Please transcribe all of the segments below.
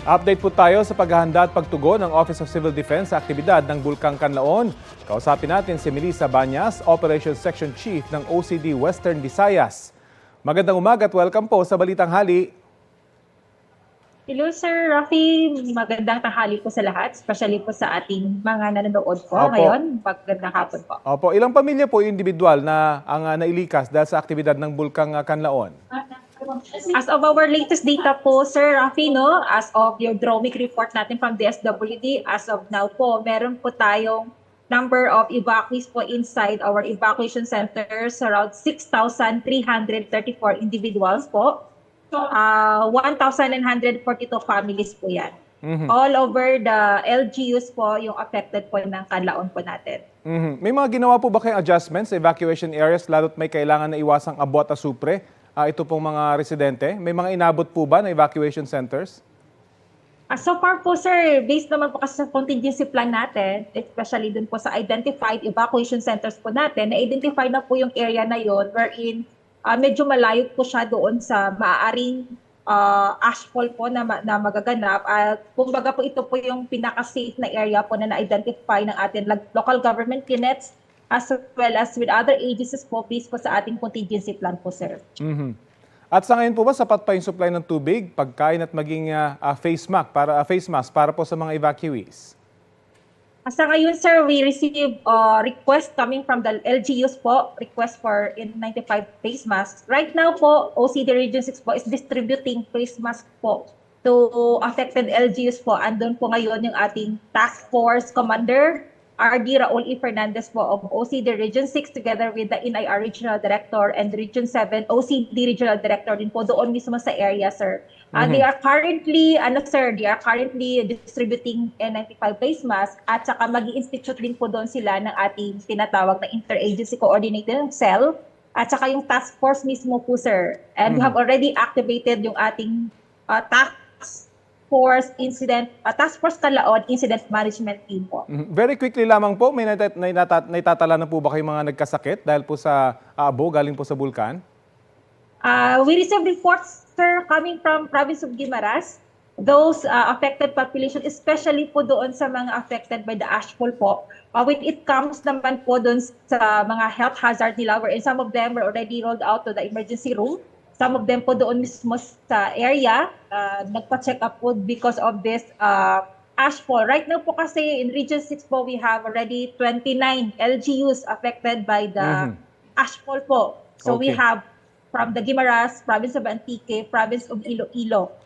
Update po tayo sa paghahanda at pagtugon ng Office of Civil Defense sa aktibidad ng Bulkang Kanlaon. Kausapin natin si Melissa Banyas, Operations Section Chief ng OCD Western Visayas. Magandang umaga at welcome po sa Balitang Hali. Hello Sir Rafi, magandang tanghali po sa lahat, especially po sa ating mga nanonood po Opo. ngayon. Magandang hapon po. Opo, ilang pamilya po yung individual na ang ah, nailikas dahil sa aktibidad ng Bulkang ah, Kanlaon? As of our latest data po, Sir Rafi, no, as of your dromic report natin from DSWD, as of now po, meron po tayong number of evacuees po inside our evacuation centers, around 6,334 individuals po. Uh, 1,942 families po yan. Mhm. All over the LGUs po yung affected po ng kanlaon po natin. Mhm. May mga ginawa po ba kayong adjustments sa evacuation areas lalo't may kailangan na iwasang abot at supre? Ah, ito pong mga residente. May mga inabot po ba na evacuation centers? Ah, so far po sir, based naman po kasi sa contingency plan natin, especially dun po sa identified evacuation centers po natin, na-identify na po yung area na yon wherein ah, medyo malayo po siya doon sa maaaring ah, ashfall po na, na magaganap. At kumbaga po ito po yung pinaka-safe na area po na na-identify ng ating local government units as well as with other agencies po based po sa ating contingency plan po sir. Mhm. At sa ngayon po ba sapat pa yung supply ng tubig, pagkain at maging ah, ah, face mask para ah, face mask para po sa mga evacuees? Sa ngayon, sir, we receive uh, request coming from the LGUs po, request for N95 face masks. Right now po, OCD Region 6 po is distributing face mask po to affected LGUs po. Andun po ngayon yung ating task force commander, RD Raul E. Fernandez po of OCD Region 6 together with the NIR Regional Director and Region 7 OCD Regional Director din po doon mismo sa area, sir. Uh, They are currently, ano sir, they are currently distributing N95 face mask at saka mag institute din po doon sila ng ating tinatawag na interagency coordinating cell at saka yung task force mismo po sir. And we have already activated yung ating uh, task force incident, uh, task force Kalaon incident management team po. Mhm. Very quickly lamang po, may naitat- naitata- naitatala na po ba kayong mga nagkasakit dahil po sa ah, abo galing po sa bulkan? Uh, we received reports, sir, coming from province of Guimaras. Those uh, affected population, especially po doon sa mga affected by the ashfall po. Uh, when it comes naman po doon sa mga health hazard nila, wherein some of them were already rolled out to the emergency room. Some of them po doon mismo sa area, uh, nagpa-check up po because of this uh, ashfall. Right now po kasi in Region 6 po, we have already 29 LGUs affected by the Mhm. ashfall po. So we Okay. have from the Guimaras, province of Antique, province of Iloilo.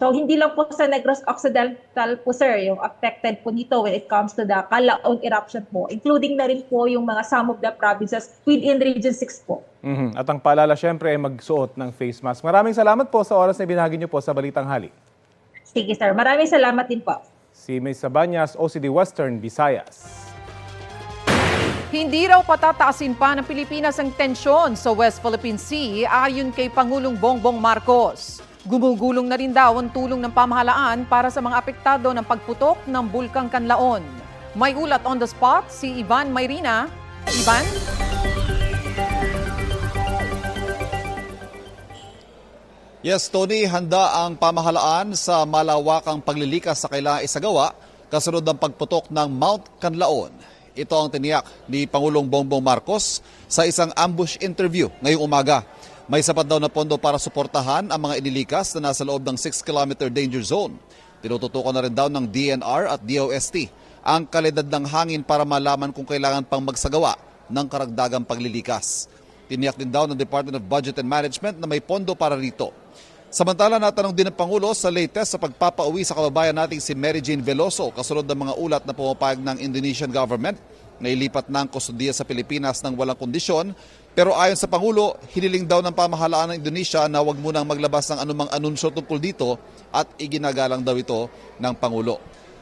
So hindi lang po sa Negros Occidental po sir, yung affected po nito when it comes to the Kalaon eruption po, including na rin po yung mga some of the provinces within Region 6 po. Mhm. At ang paalala syempre ay magsuot ng face mask. Maraming salamat po sa oras na binahagi niyo po sa Balitang Hali. Sige sir, maraming salamat din po. Si May Sabanyas, OCD Western Visayas. Hindi raw patataasin pa ng Pilipinas ang tensyon sa West Philippine Sea ayon kay Pangulong Bongbong Marcos. Gumugulong na rin daw ang tulong ng pamahalaan para sa mga apektado ng pagputok ng Bulkang Kanlaon. May ulat on the spot si Ivan Mayrina. Ivan? Yes, Tony, handa ang pamahalaan sa malawakang paglilikas sa kailangang isagawa kasunod ng pagputok ng Mount Canlaon. Ito ang tiniyak ni Pangulong Bongbong Marcos sa isang ambush interview ngayong umaga. May sapat daw na pondo para suportahan ang mga inilikas na nasa loob ng 6-kilometer danger zone. Tinututukan na rin daw ng DNR at DOST ang kalidad ng hangin para malaman kung kailangan pang magsagawa ng karagdagang paglilikas. Tiniyak din daw ng Department of Budget and Management na may pondo para rito. Samantala, natanong din ng Pangulo sa latest sa pagpapauwi sa kababayan nating si Mary Jane Veloso kasunod ng mga ulat na pumapayag ng Indonesian government na ilipat na ang kustudiya sa Pilipinas ng walang kondisyon. Pero ayon sa Pangulo, hiniling daw ng pamahalaan ng Indonesia na wag munang maglabas ng anumang anunsyo tungkol dito at iginagalang daw ito ng Pangulo.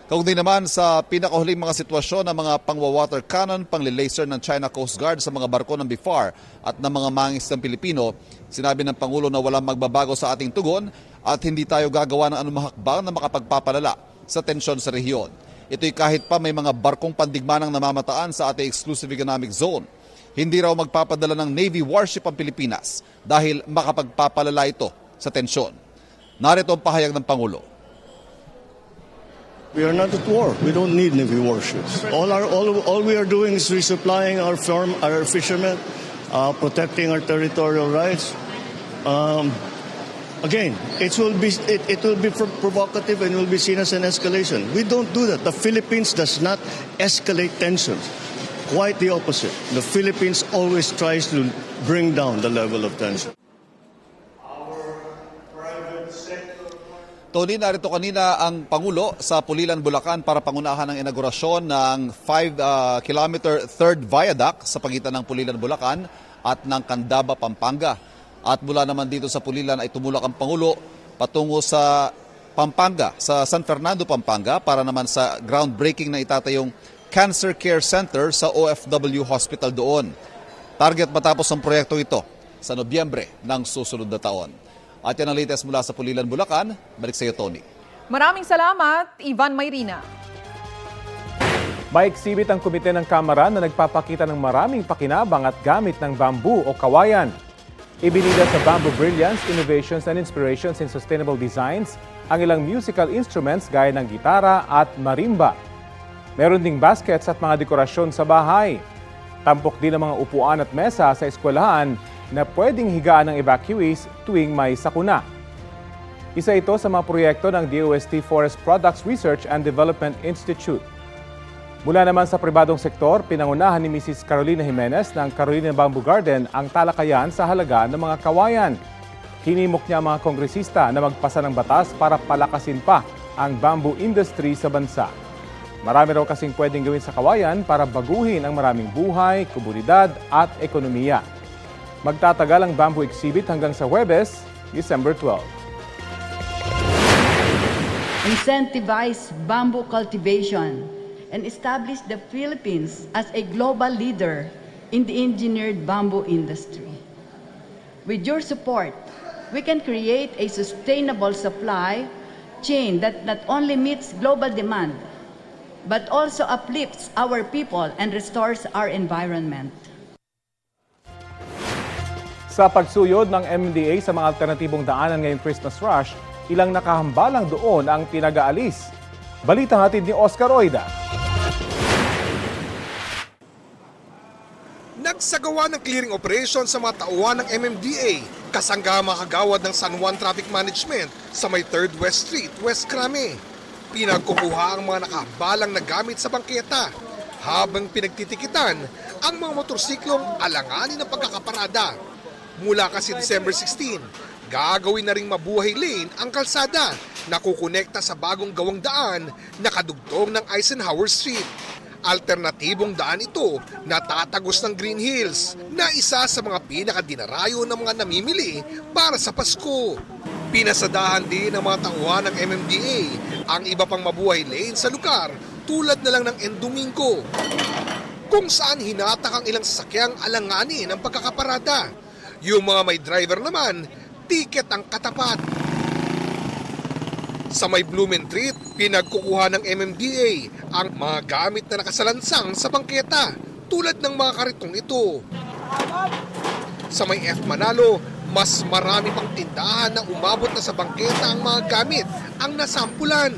Kaugnay naman sa pinakahuling mga sitwasyon ng mga pangwa-water cannon, panglilaser ng China Coast Guard sa mga barko ng BIFAR at ng mga mangis ng Pilipino, sinabi ng Pangulo na walang magbabago sa ating tugon at hindi tayo gagawa ng anumang hakbang na makapagpapalala sa tensyon sa rehiyon. Ito'y kahit pa may mga barkong pandigmanang namamataan sa ating exclusive economic zone. Hindi raw magpapadala ng Navy warship ang Pilipinas dahil makapagpapalala ito sa tensyon. Narito ang pahayag ng Pangulo. We are not at war. We don't need navy warships. All our all, all we are doing is resupplying our farm, our fishermen, uh, protecting our territorial rights. Um, again, it will be it, it will be pro- provocative and will be seen as an escalation. We don't do that. The Philippines does not escalate tensions. Quite the opposite. The Philippines always tries to bring down the level of tension. Tony, narito kanina ang Pangulo sa Pulilan, Bulacan para pangunahan ang inaugurasyon ng 5-kilometer third viaduct sa pagitan ng Pulilan, Bulacan at ng Candaba, Pampanga. At mula naman dito sa Pulilan ay tumulak ang Pangulo patungo sa Pampanga, sa San Fernando, Pampanga para naman sa groundbreaking na itatayong Cancer Care Center sa OFW Hospital doon. Target matapos ang proyekto ito sa Nobyembre ng susunod na taon. At yan ang latest mula sa Pulilan, Bulacan. Balik sa iyo, Tony. Maraming salamat, Ivan Mayrina. May exhibit ang komite ng Kamara na nagpapakita ng maraming pakinabang at gamit ng bamboo o kawayan. Ibinida sa Bamboo Brilliance, Innovations and Inspirations in Sustainable Designs ang ilang musical instruments gaya ng gitara at marimba. Meron ding baskets at mga dekorasyon sa bahay. Tampok din ang mga upuan at mesa sa eskwelahan na pwedeng higaan ng evacuees tuwing may sakuna. Isa ito sa mga proyekto ng DOST Forest Products Research and Development Institute. Mula naman sa pribadong sektor, pinangunahan ni Mrs. Carolina Jimenez ng Carolina Bamboo Garden ang talakayan sa halaga ng mga kawayan. Hinimok niya ang mga kongresista na magpasa ng batas para palakasin pa ang bamboo industry sa bansa. Marami raw kasing pwedeng gawin sa kawayan para baguhin ang maraming buhay, komunidad at ekonomiya. Magtatagal ang bamboo exhibit hanggang sa Huwebes, December 12. incentivize bamboo cultivation, and establish the Philippines as a global leader in the engineered bamboo industry. With your support, we can create a sustainable supply chain that not only meets global demand, but also uplifts our people and restores our environment. Sa pagsuyod ng MDA sa mga alternatibong daanan ngayong Christmas rush, ilang nakahambalang doon ang pinag-aalis. Balita hatid ni Oscar Oida. Nagsagawa ng clearing operation sa mga tauhan ng MMDA kasangga mga kagawad ng San Juan Traffic Management sa may 3rd West Street, West Crame. Pinagkukuha ang mga nakabalang na gamit sa bangketa habang pinagtitikitan ang mga motorsiklong alanganin ng pagkakaparada. Mula kasi December 16, gagawin na ring mabuhay lane ang kalsada na kukonekta sa bagong gawang daan na kadugtong ng Eisenhower Street. Alternatibong daan ito na tatagos ng Green Hills na isa sa mga pinakadinarayo ng mga namimili para sa Pasko. Pinasadahan din ng mga tauhan ng MMDA ang iba pang mabuhay lane sa lugar tulad na lang ng Endomingo kung saan hinatak ang ilang sasakyang alanganin ang pagkakaparada. Yung mga may driver naman, tiket ang katapat. Sa may Blumentritt, pinagkukuha ng MMDA ang mga gamit na nakasalansang sa bangketa tulad ng mga karitong ito. Sa may F Manalo, mas marami pang tindahan na umabot na sa bangketa ang mga gamit ang nasampulan.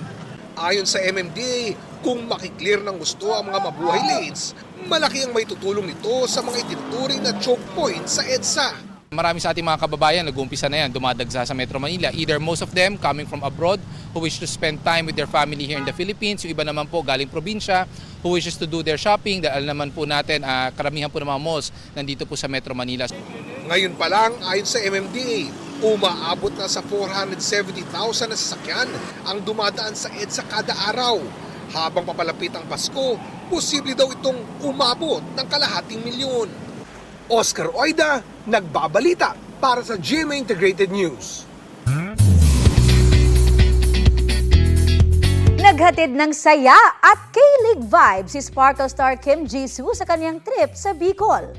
Ayon sa MMDA, kung makiklear ng gusto ang mga mabuhay lanes, malaki ang may tutulong nito sa mga itinuturing na choke point sa EDSA. Marami sa ating mga kababayan, nag-uumpisa na yan, dumadagsa sa Metro Manila. Either most of them coming from abroad who wish to spend time with their family here in the Philippines. Yung iba naman po galing probinsya who wishes to do their shopping. Dahil naman po natin, ah, karamihan po ng mga malls nandito po sa Metro Manila. Ngayon pa lang, ayon sa MMDA, umaabot na sa 470,000 na sasakyan ang dumadaan sa EDSA kada araw. Habang papalapit ang Pasko, posible daw itong umabot ng kalahating milyon. Oscar Oida, nagbabalita para sa GMA Integrated News. Naghatid ng saya at K-League vibes si Sparkle star Kim Jisoo sa kanyang trip sa Bicol.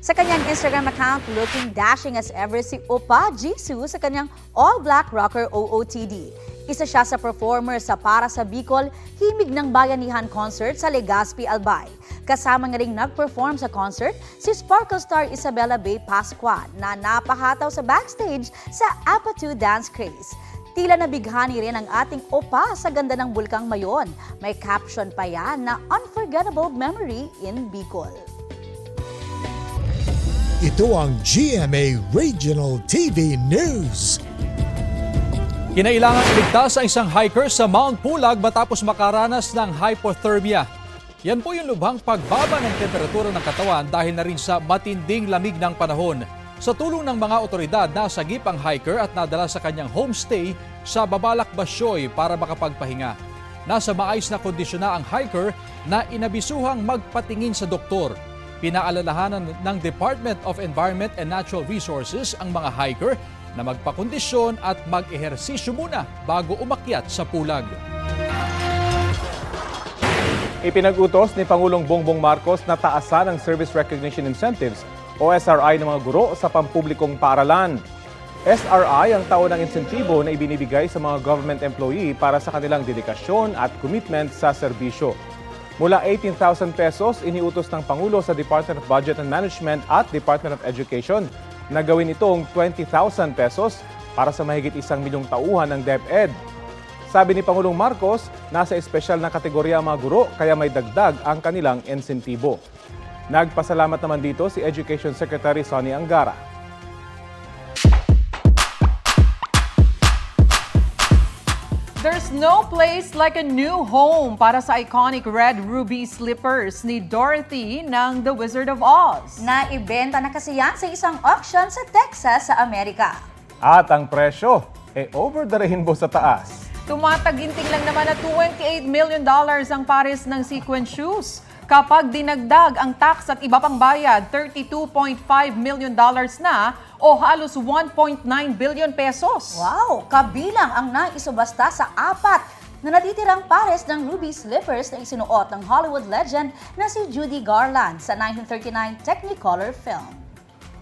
Sa kanyang Instagram account, looking dashing as ever si Opa Jisoo sa kanyang all-black rocker OOTD. Isa siya sa performer sa Para sa Bicol, Himig ng Bayanihan concert sa Legazpi, Albay. Kasama nga ring nag-perform sa concert si Sparkle star Isabella Bay Pascua na napahataw sa backstage sa Apa 2 Dance Craze. Tila nabighani rin ang ating opa sa ganda ng bulkang Mayon. May caption pa yan na Unforgettable Memory in Bicol. Ito ang GMA Regional TV News. Kinailangan iligtas ang isang hiker sa Mount Pulag matapos makaranas ng hypothermia. Yan po yung lubhang pagbaba ng temperatura ng katawan dahil na rin sa matinding lamig ng panahon. Sa tulong ng mga otoridad, nasagip ang hiker at nadala sa kanyang homestay sa Babalak Basyoy para makapagpahinga. Nasa maayos na kondisyon na ang hiker na inabisuhang magpatingin sa doktor. Pinaalalahanan ng Department of Environment and Natural Resources ang mga hiker na magpakondisyon at mag-ehersisyo muna bago umakyat sa pulag. Ipinag-utos ni Pangulong Bongbong Marcos na taasan ang Service Recognition Incentives o SRI ng mga guro sa pampublikong paaralan. SRI ang taon ng insentibo na ibinibigay sa mga government employee para sa kanilang dedikasyon at commitment sa serbisyo. Mula 18,000 pesos, iniutos ng Pangulo sa Department of Budget and Management at Department of Education na gawin itong 20,000 pesos para sa mahigit isang milyong tauhan ng DepEd. Sabi ni Pangulong Marcos, nasa espesyal na kategorya ang mga guro kaya may dagdag ang kanilang insentibo. Nagpasalamat naman dito si Education Secretary Sonny Angara. There's no place like a new home para sa iconic red ruby slippers ni Dorothy ng The Wizard of Oz. Naibenta na kasi yan sa isang auction sa Texas sa Amerika. At ang presyo, e over the rainbow sa taas. Tumataginting lang naman na 28 million dollars ang pares ng sequin shoes. Kapag dinagdag ang tax at iba pang bayad, 32.5 million dollars na o halos 1.9 billion pesos. Wow! Kabilang ang naisubasta sa apat na natitirang pares ng ruby slippers na isinuot ng Hollywood legend na si Judy Garland sa 1939 Technicolor film.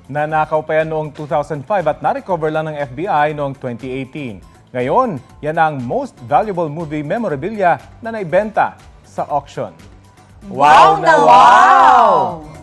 Nanakaw pa yan noong 2005 at na-recover lang ng FBI noong 2018. Ngayon, yan ang most valuable movie memorabilia na naibenta sa auction. Wow na wow!